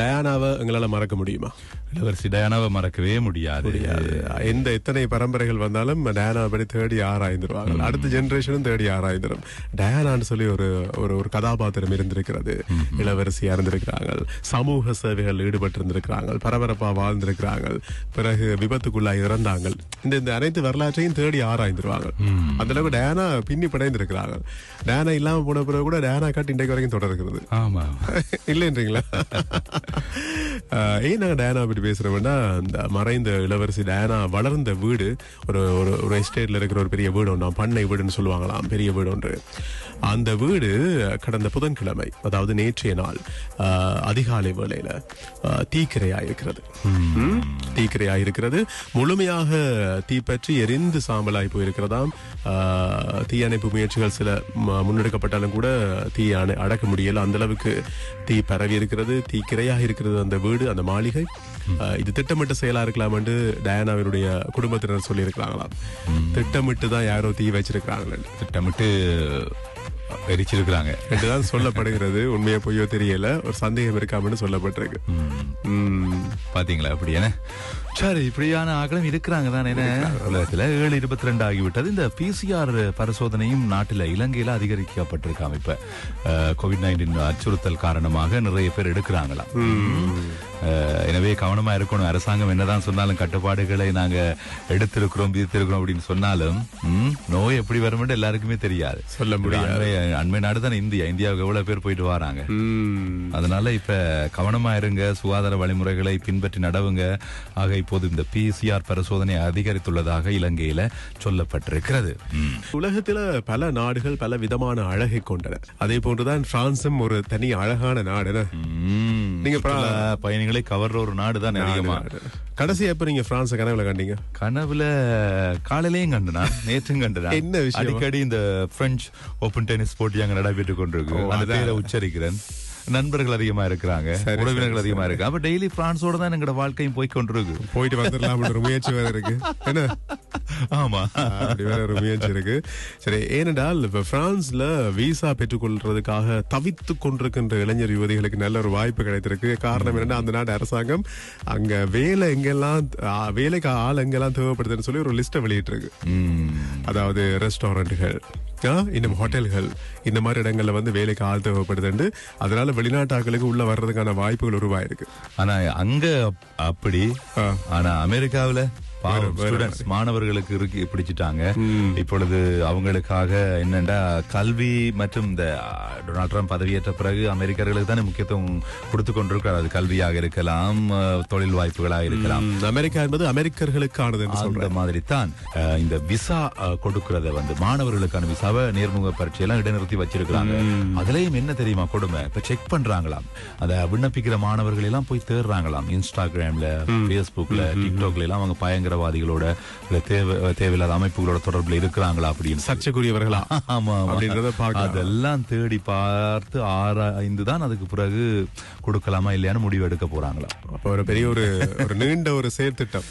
டயானாவை எங்களால மறக்க முடியுமா? இளவரசி டயானாவை மறக்கவே முடியாது. எந்த எத்தனை பரம்பரைகள் வந்தாலும் டயானா படி தேடி ஆராய்ந்துருவாங்க அடுத்த ஜெனரேஷனும் தேடி ஆராய்ந்துரும். டயானான்னு சொல்லி ஒரு ஒரு ஒரு கதாபாத்திரம் இருந்திருக்கிறது. இளவரசியா இருந்திருக்கிறாங்க சமூக சேவைகள் ஈடுபட்டு இருந்திருக்கிறாங்க பரபரப்பா வாழ்ந்திருக்கிறாங்க பிறகு விபத்துக்குள்ளாய் இறந்தாங்க இந்த இந்த அனைத்து வரலாற்றையும் தேடி ஆராய்ந்துருவாங்க அந்த அளவுக்கு டயானா பின்னி படைந்திருக்கிறாங்க டயானா இல்லாம போன பிறகு கூட டயானா காட்டு இன்றைக்கு வரைக்கும் தொடர்கிறது. ஆமா. இல்லைன்றீங்களா? ஏன் நாங்க டயானா பற்றி பேசுறோம்னா இந்த மறைந்த இளவரசி டயானா வளர்ந்த வீடு ஒரு ஒரு ஒரு எஸ்டேட்ல இருக்கிற ஒரு பெரிய வீடு ஒன்றா பண்ணை வீடுன்னு சொல்லுவாங்களாம் பெரிய வீடு ஒன்று. அந்த வீடு கடந்த புதன்கிழமை அதாவது நேற்றைய நாள் அதிகாலை வேளையில ஆஹ் தீக்கிரையாயிருக்கிறது. ம், தீக்கிரையாயிருக்கிறது முழுமையாக தீப்பற்றி எரிந்து சாம்பலாய் போயிருக்கிறதாம். தீயணைப்பு முயற்சிகள் சில முன்னெடுக்கப்பட்டாலும் கூட தீ அணை- அடக்க முடியல. அந்த அளவுக்கு தீ பரவி இருக்கிறது. தீக்கிரையாக இருக்கிறது அந்த வீடு அந்த மாளிகை. இது திட்டமிட்ட செயலா இருக்கலாம் என்று டயானாவினுடைய குடும்பத்தினர் சொல்லி இருக்கிறாங்களாம் திட்டமிட்டு தான் யாரோ தீ வச்சிருக்கிறாங்களே திட்டமிட்டு எரிச்சிருக்கிறாங்க என்றுதான் சொல்லப்படுகிறது. உண்மையா பொய்யோ தெரியல. ஒரு சந்தேகம் இருக்காமன்னு சொல்லப்பட்டிருக்கு. ம். பாத்தீங்களா அப்படி என்ன? சரி இப்படியான ஆகலம் இருக்கிறாங்க. தானே என்ன உலகத்துல ஏழு இருபத்தி ரெண்டு ஆகிவிட்டது. இந்த பிசிஆர் பரிசோதனையும் நாட்டில் இலங்கையில அதிகரிக்கப்பட்டிருக்காம இப்ப கோவிட் நைன்டீன் அச்சுறுத்தல் காரணமாக நிறைய பேர் எடுக்கிறாங்களாம். அஹ், எனவே கவனமா இருக்கணும் அரசாங்கம் என்னதான் சொன்னாலும் கட்டுப்பாடுகளை நாங்க எடுத்திருக்கிறோம் விதித்திருக்கிறோம் அப்படின்னு சொன்னாலும் நோய் எப்படி வரும்னு எல்லாருக்குமே தெரியாது சொல்ல முடியாது. அண்மை- நாடு தான் இந்தியா இந்தியாவுக்கு எவ்வளவு பேர் போயிட்டு வராங்க. அதனால இப்ப கவனமா இருங்க சுகாதார வழிமுறைகளை பின்பற்றி நடவுங்க ஆக இப்போது இந்த பிசிஆர் பரிசோதனை அதிகரித்துள்ளதாக இலங்கையில சொல்லப்பட்டிருக்கிறது. உலகத்துல பல நாடுகள் பல விதமான அழகை கொண்டன அதே போன்றுதான் பிரான்சும் ஒரு தனி அழகான நாடு. நீங்க பயணிகளை கவர்ற ஒரு நாடு தான் அதிகமா. கடைசி எப்ப நீங்க பிரான்ஸ் கனவுல கண்டீங்க? கனவுல காலையிலயும் கண்டுனா நேற்றும் கண்டுனா என்ன விஷயம்? அடிக்கடி இந்த பிரெஞ்சு ஓபன் டென்னிஸ் போட்டி அங்க நடைபெற்று கொண்டிருக்கு. அந்த பேரை உச்சரிக்கிறேன். நண்பர்கள் அதிகமா இருக்கிறாங்க உறவினர்கள் அதிகமா இருக்கு அப்ப டெய்லி பிரான்ஸோட தான் எங்களோட வாழ்க்கையும் போய் கொண்டிருக்கு. போயிட்டு வந்துடலாம் ஒரு முயற்சி வேற இருக்கு. என்ன? ஆமா. அப்படி வேற ஒரு முயற்சி இருக்கு. சரி ஏனென்றால் இப்ப பிரான்ஸ்ல விசா பெற்றுக்கொள்றதுக்காக தவித்து கொண்டிருக்கின்ற இளைஞர் யுவதிகளுக்கு நல்ல ஒரு வாய்ப்பு கிடைத்திருக்கு. காரணம் என்னன்னா அந்த நாட்டு அரசாங்கம் அங்க வேலை எங்கெல்லாம் வேலைக்கு ஆள் எங்கெல்லாம் தேவைப்படுதுன்னு சொல்லி ஒரு லிஸ்ட்டை வெளியிட்டு இருக்கு ம். அதாவது அதாவது ரெஸ்டாரண்ட்டுகள் இன்னும் ஹோட்டல்கள். இந்த மாதிரி இடங்கள்ல வந்து வேலைக்கு ஆள் தேவைப்படுதுண்டு. அதனால வெளிநாட்டு ஆட்களுக்கு உள்ள வர்றதுக்கான வாய்ப்புகள் உருவாயிருக்கு. ஆனா அங்க அப்- அப்படி. ஆனா அமெரிக்காவுல ஸ்டூடெண்ட்ஸ் மாணவர்களுக்கு இருக்கு பிடிச்சிட்டாங்க. இப்பொழுது அவங்களுக்காக என்னண்டா கல்வி மற்றும் இந்த டொனால்ட் ட்ரம்ப் பதவியேற்ற பிறகு அமெரிக்கர்களுக்கு தானே முக்கியத்துவம் கொடுத்து கொண்டிருக்கிறார் அது கல்வியாக இருக்கலாம் தொழில் வாய்ப்புகளாக இருக்கலாம். அமெரிக்கா என்பது அமெரிக்கர்களுக்கானது அந்த மாதிரி தான் இந்த விசா கொடுக்கறத வந்து மாணவர்களுக்கான விசாவை நேர்முக பரீட்சை எல்லாம் இடைநிறுத்தி வச்சிருக்காங்க அதுலயும் என்ன தெரியுமா கொடுமை? இப்ப செக் பண்றாங்களாம். அத விண்ணப்பிக்கிற மாணவர்கள் எல்லாம் போய் தேடுறாங்களாம். இன்ஸ்டாகிராம்ல பேஸ்புக்ல டிக்டாக்ல எல்லாம் அவங்க பயங்கரவாதிகளோட தேவையில்லாத அமைப்புகளோட தொடர்புல இருக்கிறாங்களா அப்படின்னு. சர்ச்சைக்குரியவர்களா ஆமா. அப்படின்றத. அதெல்லாம் தேடி பார்த்து ஆராய்ந்து தான் அதுக்கு பிறகு கொடுக்கலாமா இல்லையான்னு முடிவு எடுக்க போறாங்களா அப்ப ஒரு பெரிய ஒரு நீண்ட ஒரு செயற்திட்டம்